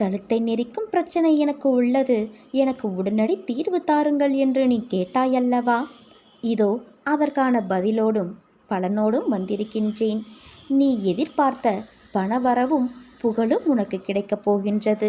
கழுத்தை நெரிக்கும் பிரச்சனை எனக்கு உள்ளது. எனக்கு உடனடி தீர்வு தாருங்கள் என்று நீ கேட்டாயல்லவா? இதோ அதற்கான பதிலோடும் பலனோடும் வந்திருக்கின்றேன். நீ எதிர்பார்த்த பணவரவும் புகழும் உனக்கு கிடைக்கப் போகின்றது.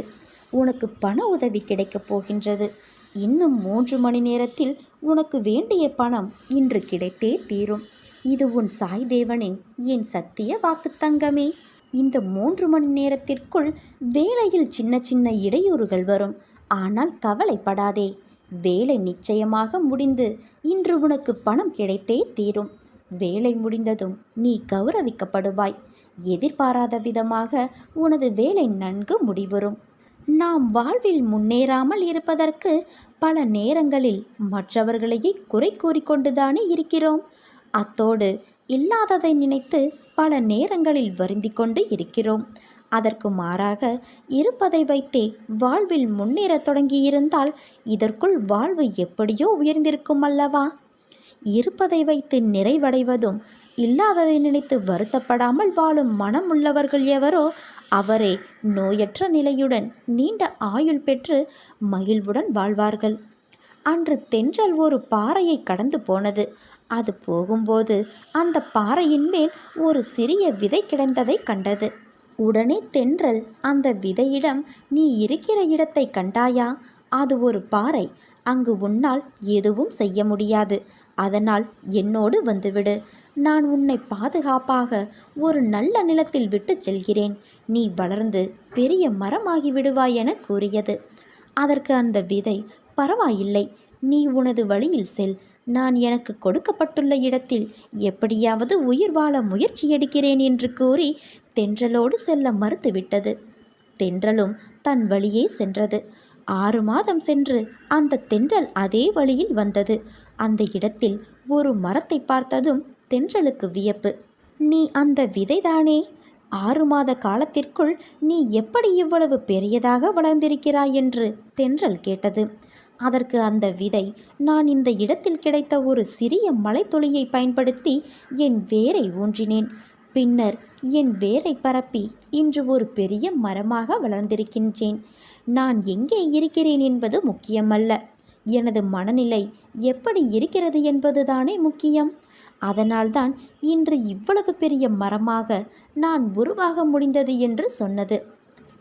உனக்கு பண உதவி கிடைக்கப் போகின்றது. இன்னும் மூன்று மணி நேரத்தில் உனக்கு வேண்டிய பணம் இன்று கிடைத்தே தீரும். இது உன் சாய் தேவனின் என் சத்திய வாக்கு தங்கமே. இந்த மூன்று மணி நேரத்திற்குள் வேலையில் சின்ன சின்ன இடையூறுகள் வரும். ஆனால் கவலைப்படாதே. வேலை நிச்சயமாக முடிந்து இன்று உனக்கு பணம் கிடைத்தே தீரும். வேலை முடிந்ததும் நீ கௌரவிக்கப்படுவாய். எதிர்பாராத விதமாக உனது வேலை நன்கு முடிவரும் நாம் வாழ்வில் முன்னேறாமல் இருப்பதற்கு பல நேரங்களில் மற்றவர்களையே குறை கூறிக்கொண்டுதானே இருக்கிறோம். அத்தோடு இல்லாததை நினைத்து பல நேரங்களில் வருந்தி கொண்டு இருக்கிறோம். அதற்கு மாறாக இருப்பதை வைத்தே வாழ்வில் முன்னேறத் தொடங்கியிருந்தால் இதற்குள் வாழ்வு எப்படியோ உயர்ந்திருக்கும் அல்லவா? இருப்பதை வைத்து நிறைவடைவதும் இல்லாததை நினைத்து வருத்தப்படாமல் வாழும் மனம் உள்ளவர்கள் எவரோ அவரே நோயற்ற நிலையுடன் நீண்ட ஆயுள் பெற்று மகிழ்வுடன் வாழ்வார்கள். அன்று தென்றல் ஒரு பாறையை கடந்து போனது. அது போகும்போது அந்த பாறையின் மேல் ஒரு சிறிய விதை கிடந்ததை கண்டது. உடனே தென்றல் அந்த விதையிடம் நீ இருக்கிற இடத்தை கண்டாயா? அது ஒரு பாறை. அங்கு உன்னால் எதுவும் செய்ய முடியாது. அதனால் என்னோடு வந்துவிடு. நான் உன்னை பாதுகாப்பாக ஒரு நல்ல நிலத்தில் விட்டுச் செல்கிறேன். நீ வளர்ந்து பெரிய மரமாகி விடுவாய் என கூறியது. அதற்கு அந்த விதை பரவாயில்லை. நீ உனது வழியில் செல். நான் எனக்கு கொடுக்கப்பட்டுள்ள இடத்தில் எப்படியாவது உயிர் வாழ முயற்சி எடுக்கிறேன் என்று கூறி தென்றலோடு செல்ல மறுத்துவிட்டது. தென்றலும் தன் வழியே சென்றது. ஆறு மாதம் சென்று அந்த தென்றல் அதே வழியில் வந்தது. அந்த இடத்தில் ஒரு மரத்தை பார்த்ததும் தென்றலுக்கு வியப்பு. நீ அந்த விதைதானே? ஆறு மாத காலத்திற்குள் நீ எப்படி இவ்வளவு பெரியதாக வளர்ந்திருக்கிறாய் என்று தென்றல் கேட்டது. அதற்கு அந்த விதை நான் இந்த இடத்தில் கிடைத்த ஒரு சிறிய மலைத்துளியை பயன்படுத்தி என் வேரை ஊன்றினேன். பின்னர் என் வேரை பரப்பி இன்று ஒரு பெரிய மரமாக வளர்ந்திருக்கின்றேன். நான் எங்கே இருக்கிறேன் என்பது முக்கியமல்ல. எனது மனநிலை எப்படி இருக்கிறது என்பதுதானே முக்கியம். அதனால்தான் இன்று இவ்வளவு பெரிய மரமாக நான் உருவாக முடிந்தது என்று சொன்னது.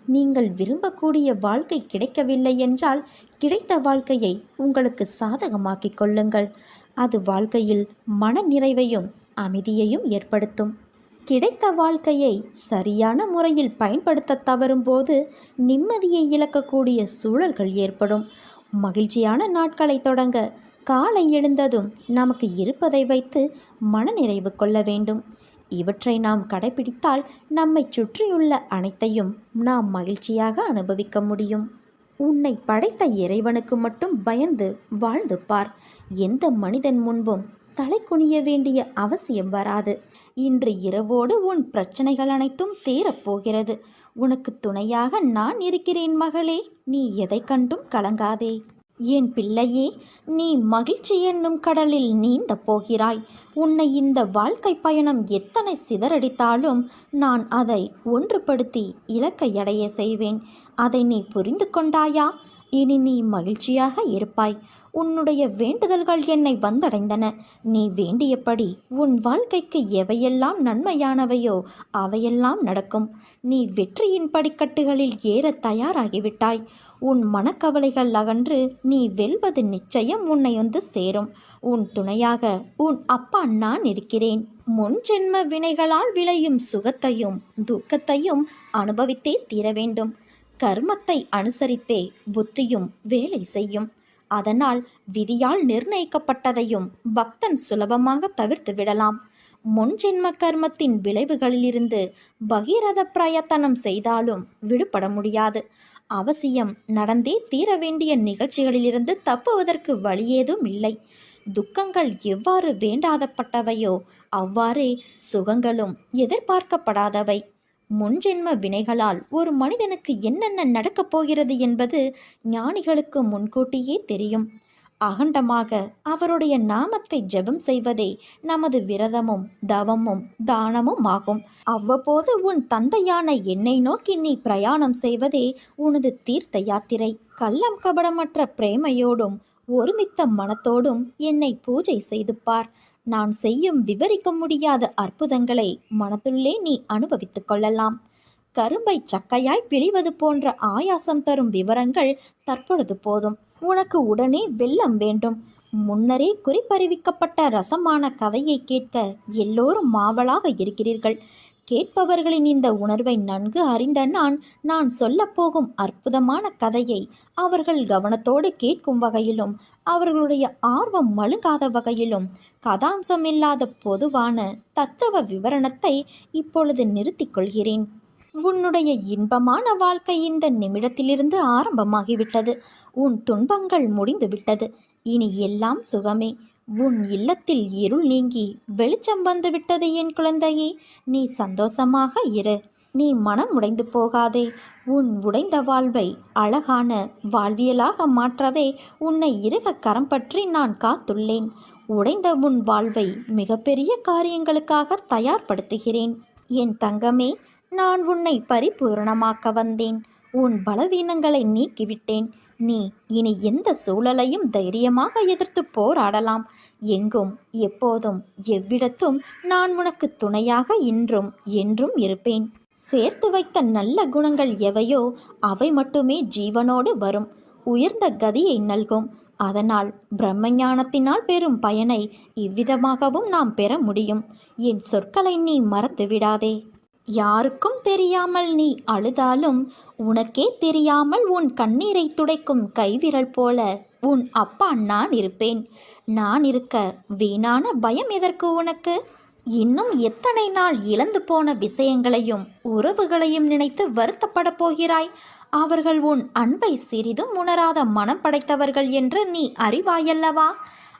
நீங்கள் விரும்பக்கூடிய வாழ்க்கை கிடைக்கவில்லை என்றால் கிடைத்த வாழ்க்கையை உங்களுக்கு சாதகமாக்கிக் கொள்ளுங்கள். அது வாழ்க்கையில் மன நிறைவையும் அமைதியையும் ஏற்படுத்தும். கிடைத்த வாழ்க்கையை சரியான முறையில் பயன்படுத்த தவறும்போது நிம்மதியை இழக்கக்கூடிய சூழல்கள் ஏற்படும். மகிழ்ச்சியான நாட்களை தொடங்க காலை எழுந்ததும் நமக்கு இருப்பதை வைத்து மனநிறைவு கொள்ள வேண்டும். இவற்றை நாம் கடைபிடித்தால் நம்மை சுற்றியுள்ள அனைத்தையும் நாம் மகிழ்ச்சியாக அனுபவிக்க முடியும். உன்னை படைத்த இறைவனுக்கு மட்டும் பயந்து வாழ்ந்து பார். எந்த மனிதன் முன்பும் தலை குனிய வேண்டிய அவசியம் வராது. இன்று இரவோடு உன் பிரச்சனைகள் அனைத்தும் தீரப்போகிறது உனக்கு துணையாக நான் இருக்கிறேன் மகளே நீ எதை கண்டும் கலங்காதே. என் பிள்ளையே நீ மகிழ்ச்சி என்னும் கடலில் நீந்த போகிறாய். உன்னை இந்த வாழ்க்கை பயணம் எத்தனை சிதறடித்தாலும் நான் அதை ஒன்றுபடுத்தி இலக்கை அடைய செய்வேன். அதை நீ புரிந்து கொண்டாயா? இனி நீ மகிழ்ச்சியாக இருப்பாய். உன்னுடைய வேண்டுதல்கள் என்னை வந்தடைந்தன. நீ வேண்டியபடி உன் வாழ்க்கைக்கு எவையெல்லாம் நன்மையானவையோ அவையெல்லாம் நடக்கும். நீ வெற்றியின் படிக்கட்டுகளில் ஏற தயாராகிவிட்டாய். உன் மனக்கவலைகள் அகன்று நீ வெல்வது நிச்சயம் உன்னை வந்து சேரும். உன் துணையாக உன் அப்பா நான் இருக்கிறேன். முன் ஜென்ம வினைகளால் விளையும் சுகத்தையும் துக்கத்தையும் அனுபவித்தே தீர வேண்டும் கர்மத்தை அனுசரித்தே புத்தியும் வேலை செய்யும். அதனால் விதியால் நிர்ணயிக்கப்பட்டதையும் பக்தன் சுலபமாக தவிர்த்து விடலாம். முன்ஜென்ம கர்மத்தின் விளைவுகளிலிருந்து பகீரத பிரயத்தனம் செய்தாலும் விடுபட முடியாது. அவசியம் நடந்தே தீர வேண்டிய நிகழ்ச்சிகளிலிருந்து தப்புவதற்கு வழியேதும் இல்லை. துக்கங்கள் எவ்வாறு வேண்டாதப்பட்டவையோ அவ்வாறே சுகங்களும் எதிர்பார்க்கப்படாதவை. முன்ஜென்ம வினைகளால் ஒரு மனிதனுக்கு என்னென்ன நடக்கப் போகிறது என்பது ஞானிகளுக்கு முன்கூட்டியே தெரியும். அகண்டமாக அவருடைய நாமத்தை ஜெபம் செய்வதே நமது விரதமும் தவமும் தானமும் ஆகும். அவ்வப்போது உன் தந்தையான என்னை நோக்கி நீ பிரயாணம் செய்வதே உனது தீர்த்த யாத்திரை. கள்ளம் கபடமற்ற பிரேமையோடும் ஒருமித்த மனத்தோடும் என்னை பூஜை செய்து பார் நான் செய்யும் விவரிக்க முடியாத அற்புதங்களை மனத்துள்ளே நீ அனுபவித்துக் கொள்ளலாம். கரும்பை சக்கையாய் பிழிவது போன்ற ஆயாசம் தரும் விவரங்கள் தற்பொழுது போதும். உனக்கு உடனே வெள்ளம் வேண்டும். முன்னரே குறிப்பறிவிக்கப்பட்ட ரசமான கதையை கேட்க எல்லோரும் மாவலாக இருக்கிறீர்கள். கேட்பவர்களின் இந்த உணர்வை நன்கு அறிந்த நான் நான் சொல்லப்போகும் அற்புதமான கதையை அவர்கள் கவனத்தோடு கேட்கும் வகையிலும் அவர்களுடைய ஆர்வம் மழுங்காத வகையிலும் கதாம்சமில்லாத பொதுவான தத்துவ விவரணத்தை இப்பொழுது நிறுத்திக் கொள்கிறேன். உன்னுடைய இன்பமான வாழ்க்கை இந்த நிமிடத்திலிருந்து ஆரம்பமாகிவிட்டது. உன் துன்பங்கள் முடிந்துவிட்டது. இனி எல்லாம் சுகமே. உன் இல்லத்தில் இருள் நீங்கி வெளிச்சம் வந்துவிட்டது என் குழந்தையே நீ சந்தோஷமாக இரு. நீ மனம் உடைந்து போகாதே. உன் உடைந்த வாழ்வை அழகான வாழ்வியலாக மாற்றவே உன்னை இருக கரம் பற்றி நான் காத்துள்ளேன். உடைந்த உன் வாழ்வை மிகப்பெரிய காரியங்களுக்காக தயார்படுத்துகிறேன். என் தங்கமே நான் உன்னை பரிபூரணமாக்க வந்தேன். உன் பலவீனங்களை நீக்கிவிட்டேன். நீ இனி எந்த சூழலையும் தைரியமாக எதிர்த்து போராடலாம். எங்கும் எப்போதும் எவ்விடத்தும் நான் உனக்கு துணையாக இன்றும் என்றும் இருப்பேன். சேர்த்து வைத்த நல்ல குணங்கள் எவையோ அவை மட்டுமே ஜீவனோடு வரும். உயர்ந்த கதியை நல்கும். அதனால் பிரம்மஞானத்தினால் பெறும் பயனை இவ்விதமாகவும் நாம் பெற முடியும். என் சொற்களை நீ மறந்து விடாதே யாருக்கும் தெரியாமல் நீ அழுதாலும் உனக்கே தெரியாமல் உன் கண்ணீரை துடைக்கும் கைவிரல் போல உன் அப்பா நான் இருப்பேன். நான் இருக்க வீணான பயம் எதற்கு உனக்கு? இன்னும் எத்தனை நாள் இழந்து போன விஷயங்களையும் உறவுகளையும் நினைத்து வருத்தப்பட போகிறாய்? அவர்கள் உன் அன்பை சிறிதும் உணராத மனம் படைத்தவர்கள் என்று நீ அறிவாயல்லவா?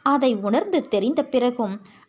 அதை உணர்ந்து தெரிந்த பிறகும்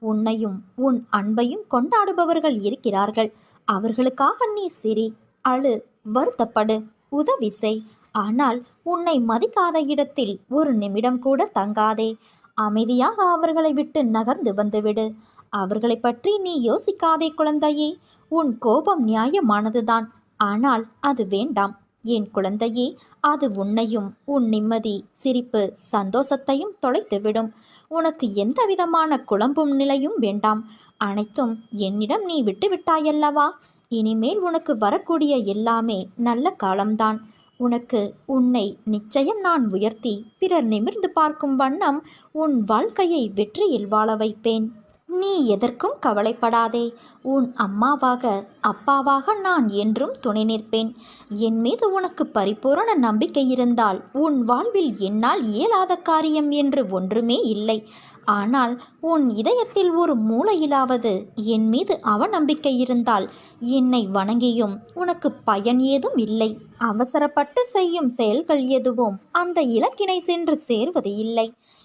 உன்னையும் உன் அன்பையும் கொண்டாடுபவர்கள் இருக்கிறார்கள். அவர்களுக்காக நீ சிரி அழு வருத்தப்படு உதவி செய். ஆனால் உன்னை மதிக்காத இடத்தில் ஒரு நிமிடம் கூட தங்காதே. அமைதியாக அவர்களை விட்டு நகர்ந்து வந்துவிடு. அவர்களை பற்றி நீ யோசிக்காதே குழந்தையே. உன் கோபம் நியாயமானதுதான். ஆனால் அது வேண்டாம். என் குழந்தையே அது உன்னையும் உன் நிம்மதி சிரிப்பு சந்தோஷத்தையும் தொலைத்துவிடும். உனக்கு எந்த விதமான குழம்பும் நிலையும் வேண்டாம். அனைத்தும் என்னிடம் நீ விட்டுவிட்டாயல்லவா இனிமேல் உனக்கு வரக்கூடிய எல்லாமே நல்ல காலம்தான். உனக்கு உன்னை நிச்சயம் நான் உயர்த்தி பிறர் நிமிர்ந்து பார்க்கும் வண்ணம் உன் வாழ்க்கையை வெற்றியில் வாழ வைப்பேன். நீ எதற்கும் கவலைப்படாதே. உன் அம்மாவாக அப்பாவாக நான் என்றும் துணை நிற்பேன். என் மீது உனக்கு பரிபூரண நம்பிக்கை இருந்தால் உன் வாழ்வில் என்னால் இயலாத காரியம் என்று ஒன்றுமே இல்லை. ஆனால் உன் இதயத்தில் ஒரு மூலையிலாவது என் மீது அவநம்பிக்கை இருந்தால் என்னை வணங்கியும் உனக்கு பயன் ஏதும் இல்லை. அவசரப்பட்டு செய்யும் செயல்கள் எதுவும் அந்த இலக்கினை சென்று சேர்வது இல்லை.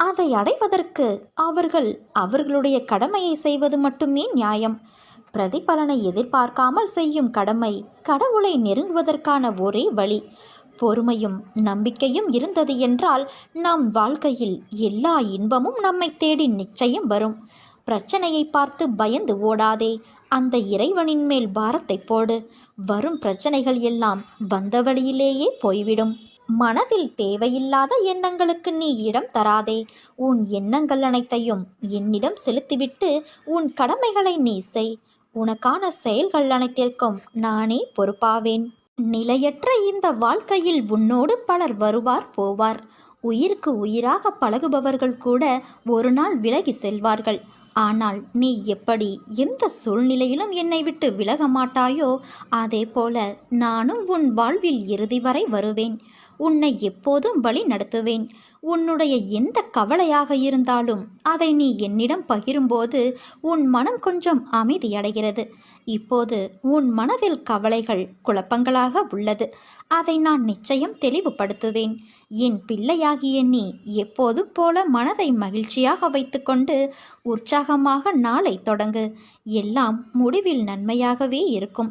அதை அடைவதற்கு அவர்கள் அவர்களுடைய கடமையை செய்வது மட்டுமே நியாயம். பிரதிபலனை எதிர்பார்க்காமல் செய்யும் கடமை கடவுளை நெருங்குவதற்கான ஒரே வழி. பொறுமையும் நம்பிக்கையும் இருந்தது என்றால் நம் வாழ்க்கையில் எல்லா இன்பமும் நம்மை தேடி நிச்சயம் வரும். பிரச்சனையை பார்த்து பயந்து ஓடாதே அந்த இறைவனின் மேல் பாரத்தை போடு. வரும் பிரச்சனைகள் எல்லாம் வந்த வழியிலேயே போய்விடும். மனதில் தேவையில்லாத எண்ணங்களுக்கு நீ இடம் தராதே. உன் எண்ணங்கள் அனைத்தையும் என்னிடம் செலுத்திவிட்டு உன் கடமைகளை நீ செய். உனக்கான செயல்கள் அனைத்திற்கும் நானே பொறுப்பாவேன். நிலையற்ற இந்த வாழ்க்கையில் உன்னோடு பலர் வருவார் போவார். உயிருக்கு உயிராக பழகுபவர்கள் கூட ஒரு நாள் விலகி செல்வார்கள். ஆனால் நீ எப்படி எந்த சூழ்நிலையிலும் என்னை விட்டு விலக மாட்டாயோ அதே போல நானும் உன் வாழ்வில் இறுதி வரை வருவேன். உன்னை எப்போதும் வழி நடத்துவேன். உன்னுடைய எந்த கவலையாக இருந்தாலும் அதை நீ என்னிடம் பகிரும்போது உன் மனம் கொஞ்சம் அமைதியடைகிறது. இப்போது உன் மனதில் கவலைகள் குழப்பங்களாக உள்ளது. அதை நான் நிச்சயம் தெளிவுபடுத்துவேன். என் பிள்ளையாகிய நீ எப்போதும் போல மனதை மகிழ்ச்சியாக வைத்துக்கொண்டு உற்சாகமாக நாளை தொடங்கு. எல்லாம் முடிவில் நன்மையாகவே இருக்கும்.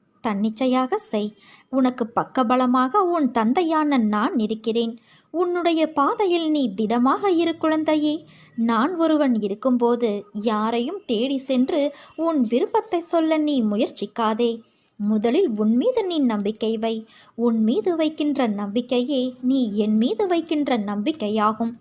தன்னிச்சையாக செய். உனக்கு பக்கபலமாக உன் தந்தையான நான் இருக்கிறேன். உன்னுடைய பாதையில் நீ திடமாக இரு குழந்தையே. நான் ஒருவன் இருக்கும்போது யாரையும் தேடி சென்று உன் விருப்பத்தை சொல்ல நீ முயற்சிக்காதே. முதலில் உன் மீது நீ நம்பிக்கை வை. உன் மீது வைக்கின்ற நம்பிக்கையே நீ என் மீது வைக்கின்ற நம்பிக்கையாகும்.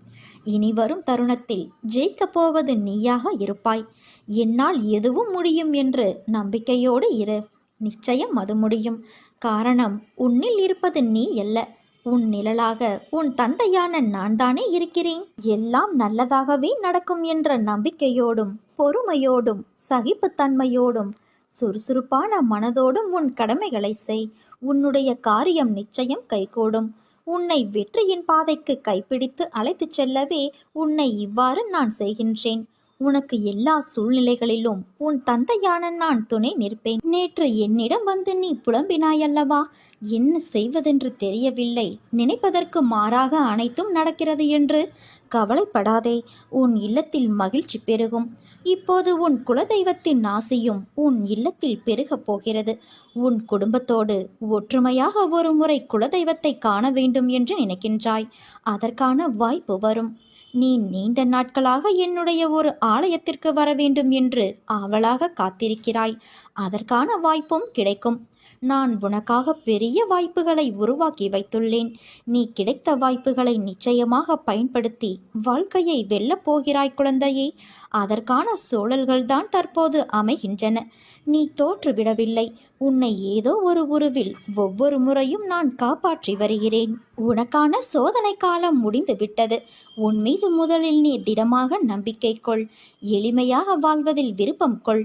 இனி வரும் தருணத்தில் ஜெயிக்கப் போவது நீயாக இருப்பாய். என்னால் எதுவும் முடியும் என்று நம்பிக்கையோடு இரு. நிச்சயம் அது முடியும். காரணம் உன்னில் இருப்பது நீ அல்ல. உன் நிழலாக உன் தந்தையான நான் தானே இருக்கிறேன். எல்லாம் நல்லதாகவே நடக்கும் என்ற நம்பிக்கையோடும் பொறுமையோடும் சகிப்புத்தன்மையோடும் சுறுசுறுப்பான மனதோடும் உன் கடமைகளை செய். உன்னுடைய காரியம் நிச்சயம் கைகூடும். உன்னை வெற்றியின் பாதைக்கு கைப்பிடித்து அழைத்துச் செல்லவே உன்னை இவ்வாறு நான் செய்கின்றேன். உனக்கு எல்லா சூழ்நிலைகளிலும் உன் தந்தையான நான் துணை நிற்பேன். நேற்று என்னிடம் வந்து நீ புலம்பினாயல்லவா? என்ன செய்வதென்று தெரியவில்லை. நினைப்பதற்கு மாறாக அனைத்தும் நடக்கிறது என்று கவலைப்படாதே. உன் இல்லத்தில் மகிழ்ச்சி பெருகும். இப்போது உன் குலதெய்வத்தின் ஆசையும் உன் இல்லத்தில் பெருகப் போகிறது. உன் குடும்பத்தோடு ஒற்றுமையாக ஒரு முறை குலதெய்வத்தை காண வேண்டும் என்று நினைக்கின்றாய். அதற்கான வாய்ப்பு வரும். நீ நீண்ட நாட்களாக என்னுடைய ஒரு ஆலயத்திற்கு வர வேண்டும் என்று ஆவலாக காத்திருக்கிறாய். அதற்கான வாய்ப்பும் கிடைக்கும். நான் உனக்காக பெரிய வாய்ப்புகளை உருவாக்கி வைத்துள்ளேன். நீ கிடைத்த வாய்ப்புகளை நிச்சயமாக பயன்படுத்தி வாழ்க்கையை வெல்லப் போகிறாய் குழந்தையே. அதற்கான சூழல்கள்தான் தற்போது அமைகின்றன. நீ தோற்றுவிடவில்லை. உன்னை ஏதோ ஒரு உருவில் ஒவ்வொரு முறையும் நான் காப்பாற்றி வருகிறேன். உனக்கான சோதனை காலம் முடிந்து விட்டது உன் மீது முதலில் நீ திடமாக நம்பிக்கை கொள். எளிமையாக வாழ்வதில் விருப்பம் கொள்.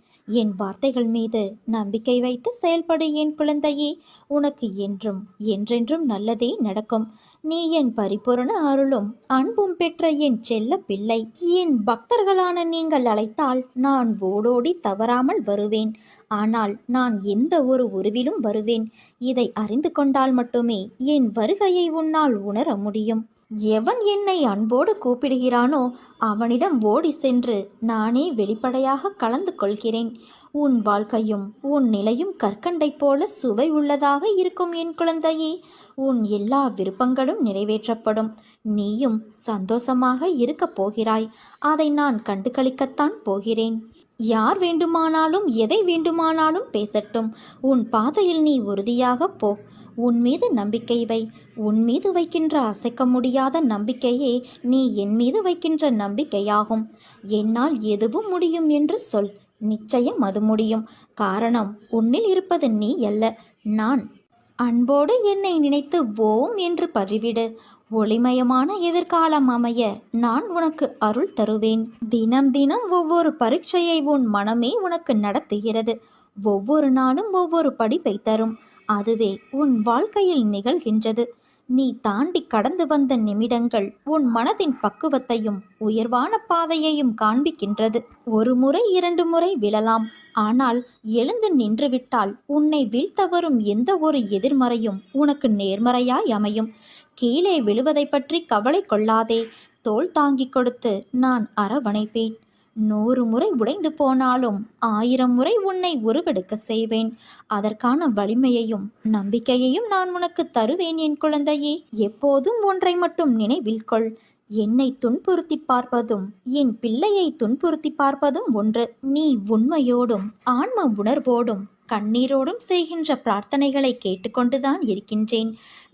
என் வார்த்தைகள் மீது நம்பிக்கை வைத்து செயல்படு என் குழந்தையே. உனக்கு என்றும் என்றென்றும் நல்லதே நடக்கும். நீ என் பரிபூரண அருளும் அன்பும் பெற்ற என் செல்ல பிள்ளை. என் பக்தர்களான நீங்கள் அழைத்தால் நான் ஓடோடி தவறாமல் வருவேன். ஆனால் நான் எந்த ஒரு உருவிலும் வருவேன். இதை அறிந்து கொண்டால் மட்டுமே என் வருகையை உன்னால் உணர முடியும். எவன் என்னை அன்போடு கூப்பிடுகிறானோ அவனிடம் ஓடி சென்று நானே வெளிப்படையாக கலந்து கொள்கிறேன். உன் வாழ்க்கையும் உன் நிலையும் கற்கண்டைப் போல சுவை உள்ளதாக இருக்கும் என் குழந்தையே. உன் எல்லா விருப்பங்களும் நிறைவேற்றப்படும். நீயும் சந்தோஷமாக இருக்கப் போகிறாய். அதை நான் கண்டுகளிக்கத்தான் போகிறேன். யார் வேண்டுமானாலும் எதை வேண்டுமானாலும் பேசட்டும். உன் பாதையில் நீ உறுதியாக போ. உன் மீது நம்பிக்கை வை. உன் மீது வைக்கின்ற அசைக்க முடியாத நம்பிக்கையே நீ என் மீது வைக்கின்ற நம்பிக்கையாகும். என்னால் எதுவும் முடியும் என்று சொல். நிச்சயம் அது முடியும். காரணம் உன்னில் இருப்பது நீ அல்ல நான். அன்போடு என்னை நினைத்து ஓம் என்று பதிவிடு. ஒளிமயமான எதிர்காலம் அமைய நான் உனக்கு அருள் தருவேன். தினம் தினம் ஒவ்வொரு பரீட்சையை உன் மனமே உனக்கு நடத்துகிறது. ஒவ்வொரு நாளும் ஒவ்வொரு படிப்பை தரும். அதுவே உன் வாழ்க்கையில் நிகழ்கின்றது. நீ தாண்டி கடந்து வந்த நிமிடங்கள் உன் மனதின் பக்குவத்தையும் உயர்வான பாதையையும் காண்பிக்கின்றது. ஒரு முறை இரண்டு முறை விழலாம். ஆனால் எழுந்து நின்றுவிட்டால் உன்னை வீழ்த்த வரும் எந்த ஒரு எதிர்மறையும் உனக்கு நேர்மறையாய் அமையும். கீழே விழுவதை பற்றி கவலை கொள்ளாதே. தோள் தாங்கிக் கொடுத்து நான் அரவணைப்பேன். நூறு முறை உடைந்து போனாலும் ஆயிரம் முறை உன்னை உருவெடுக்க செய்வேன். அதற்கான வலிமையையும் நம்பிக்கையையும் நான் உனக்கு தருவேன் என் குழந்தையே. எப்போதும் ஒன்றை மட்டும் நினைவில் கொள். என்னை துன்புறுத்தி பார்ப்பதும் என் பிள்ளையை துன்புறுத்தி பார்ப்பதும் ஒன்று. நீ உண்மையோடும் ஆன்ம உணர்வோடும் கண்ணீரோடும் செய்கின்ற பிரார்த்தனைகளை கேட்டுக்கொண்டுதான் இருக்கின்றேன்.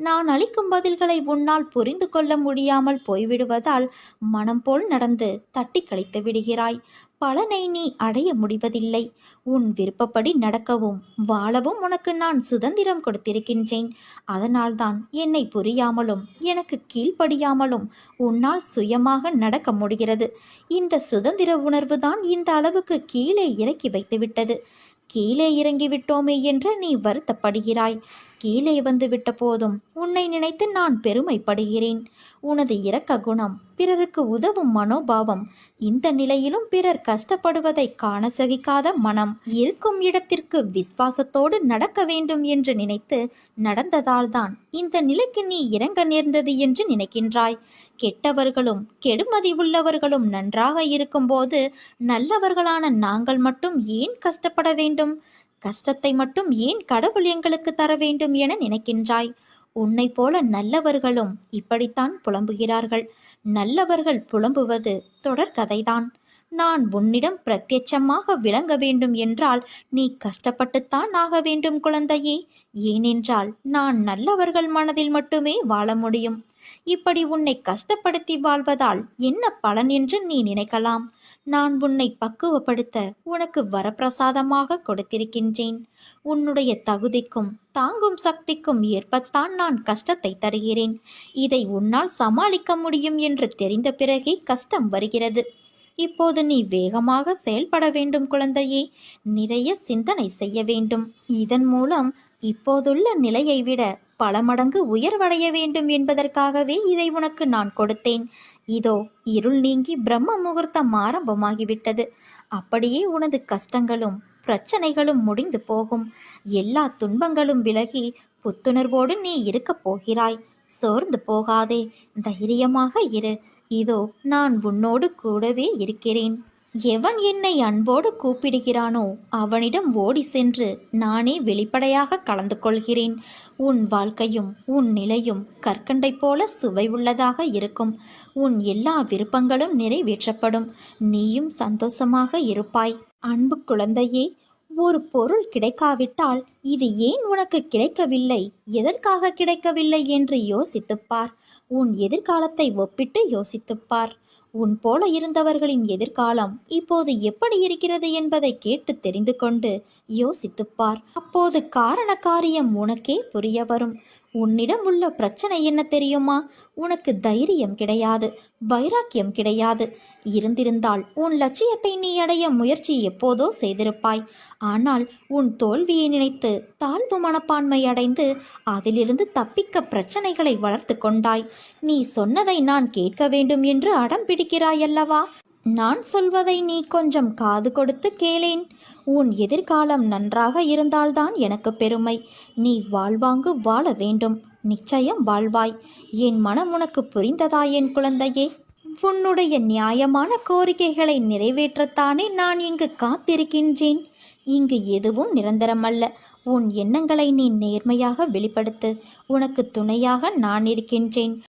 நான் அளிக்கும் பதில்களை உன்னால் புரிந்து கொள்ள முடியாமல் போய்விடுவதால் மனம் போல் நடந்து தட்டி கழித்து விடுகிறாய். பலனை நீ அடைய முடிவதில்லை. உன் விருப்பப்படி நடக்கவும் வாழவும் உனக்கு நான் சுதந்திரம் கொடுத்திருக்கின்றேன். அதனால்தான் என்னை புரியாமலும் எனக்கு கீழ்ப்படியாமலும் உன்னால் சுயமாக நடக்க முடிகிறது. இந்த சுதந்திர உணர்வு தான் இந்த அளவுக்கு கீழே இறக்கி வைத்துவிட்டது. கீழே இறங்கிவிட்டோமே என்று நீ வருத்தப்படுகிறாய். கீழே வந்து விட்ட போதும் உன்னை நினைத்து நான் பெருமைப்படுகிறேன். உனது இரக்க குணம் பிறருக்கு உதவும் மனோபாவம் இந்த நிலையிலும் பிறர் கஷ்டப்படுவதை காண சகிக்காத மனம் இருக்கும் இடத்திற்கு விசுவாசத்தோடு நடக்க வேண்டும் என்று நினைத்து நடந்ததால்தான் இந்த நிலைக்கு நீ இறங்க நேர்ந்தது என்று நினைக்கின்றாய். கெட்டவர்களும் கெடுமதி உள்ளவர்களும் நன்றாக இருக்கும்போது நல்லவர்களான நாங்கள் மட்டும் ஏன் கஷ்டப்பட வேண்டும்? கஷ்டத்தை மட்டும் ஏன் கடவுள் எங்களுக்கு தர வேண்டும் என நினைக்கின்றாய்? உன்னை போல நல்லவர்களும் இப்படித்தான் புலம்புகிறார்கள். நல்லவர்கள் புலம்புவது தொடர்கதைதான் நான் உன்னிடம் பிரத்யட்சமாக விளங்க வேண்டும் என்றால் நீ கஷ்டப்பட்டுத்தான் ஆக வேண்டும் குழந்தையே. ஏனென்றால் நான் நல்லவர்கள் மனதில் மட்டுமே வாழ முடியும். இப்படி உன்னை கஷ்டப்படுத்தி வாழ்வதால் என்ன பலன் என்று நீ நினைக்கலாம். நான் உன்னை பக்குவப்படுத்த உனக்கு வரப்பிரசாதமாக கொடுத்திருக்கின்றேன். உன்னுடைய தகுதிக்கும் தாங்கும் சக்திக்கும் ஏற்பத்தான் நான் கஷ்டத்தை தருகிறேன். இதை உன்னால் சமாளிக்க முடியும் என்று தெரிந்த பிறகே கஷ்டம் வருகிறது. இப்போது நீ வேகமாக செயல்பட வேண்டும் குழந்தையே. நிறைய சிந்தனை செய்ய வேண்டும். இதன் மூலம் இப்போதுள்ள நிலையை விட பல மடங்கு உயர்வடைய வேண்டும் என்பதற்காகவே இதை உனக்கு நான் கொடுத்தேன். இதோ இருள் நீங்கி பிரம்ம முகூர்த்தம் ஆரம்பமாகிவிட்டது. அப்படியே உனது கஷ்டங்களும் பிரச்சனைகளும் முடிந்து போகும். எல்லா துன்பங்களும் விலகி புத்துணர்வோடு நீ இருக்கப் போகிறாய். சோர்ந்து போகாதே. தைரியமாக இரு. இதோ நான் உன்னோடு கூடவே இருக்கிறேன். எவன் என்னை அன்போடு கூப்பிடுகிறானோ அவனிடம் ஓடி சென்று நானே வெளிப்படையாக கலந்து கொள்கிறேன். உன் வாழ்க்கையும் உன் நிலையும் கற்கண்டை போல சுவை உள்ளதாக இருக்கும். உன் எல்லா விருப்பங்களும் நிறைவேற்றப்படும். நீயும் சந்தோஷமாக இருப்பாய். அன்பு குழந்தையே ஒரு பொருள் கிடைக்காவிட்டால் இது ஏன் உனக்கு கிடைக்கவில்லை? எதற்காக கிடைக்கவில்லை என்று யோசித்துப்பார் உன் எதிர்காலத்தை ஒப்பிட்டு யோசித்துப்பார். உன் போல இருந்தவர்களின் எதிர்காலம் இப்போது எப்படி இருக்கிறது என்பதை கேட்டு தெரிந்து கொண்டு யோசித்துப்பார். அப்போது காரண காரியம் உனக்கே புரிய வரும். உன்னிடம் உள்ள பிரச்சனை என்ன தெரியுமா? உனக்கு தைரியம் கிடையாது வைராக்கியம் கிடையாது. இருந்திருந்தால் உன் லட்சியத்தை நீ அடைய முயற்சி எப்போதோ செய்திருப்பாய். ஆனால் உன் தோல்வியை நினைத்து தாழ்வு மனப்பான்மை அடைந்து அதிலிருந்து தப்பிக்க பிரச்சனைகளை வளர்த்து கொண்டாய். நீ சொன்னதை நான் கேட்க வேண்டும் என்று அடம் பிடிக்கிறாயல்லவா நான் சொல்வதை நீ கொஞ்சம் காது கொடுத்து கேளேன். உன் எதிர்காலம் நன்றாக இருந்தால்தான் எனக்கு பெருமை. நீ வாழ்வாங்கு வாழ வேண்டும். நிச்சயம் வாழ்வாய். என் மனம் உனக்கு புரிந்ததா என் குழந்தையே? உன்னுடைய நியாயமான கோரிக்கைகளை நிறைவேற்றத்தானே நான் இங்கு காத்திருக்கின்றேன். இங்கு எதுவும் நிரந்தரமல்ல. உன் எண்ணங்களை நீ நேர்மையாக வெளிப்படுத்து. உனக்கு துணையாக நான் இருக்கின்றேன்.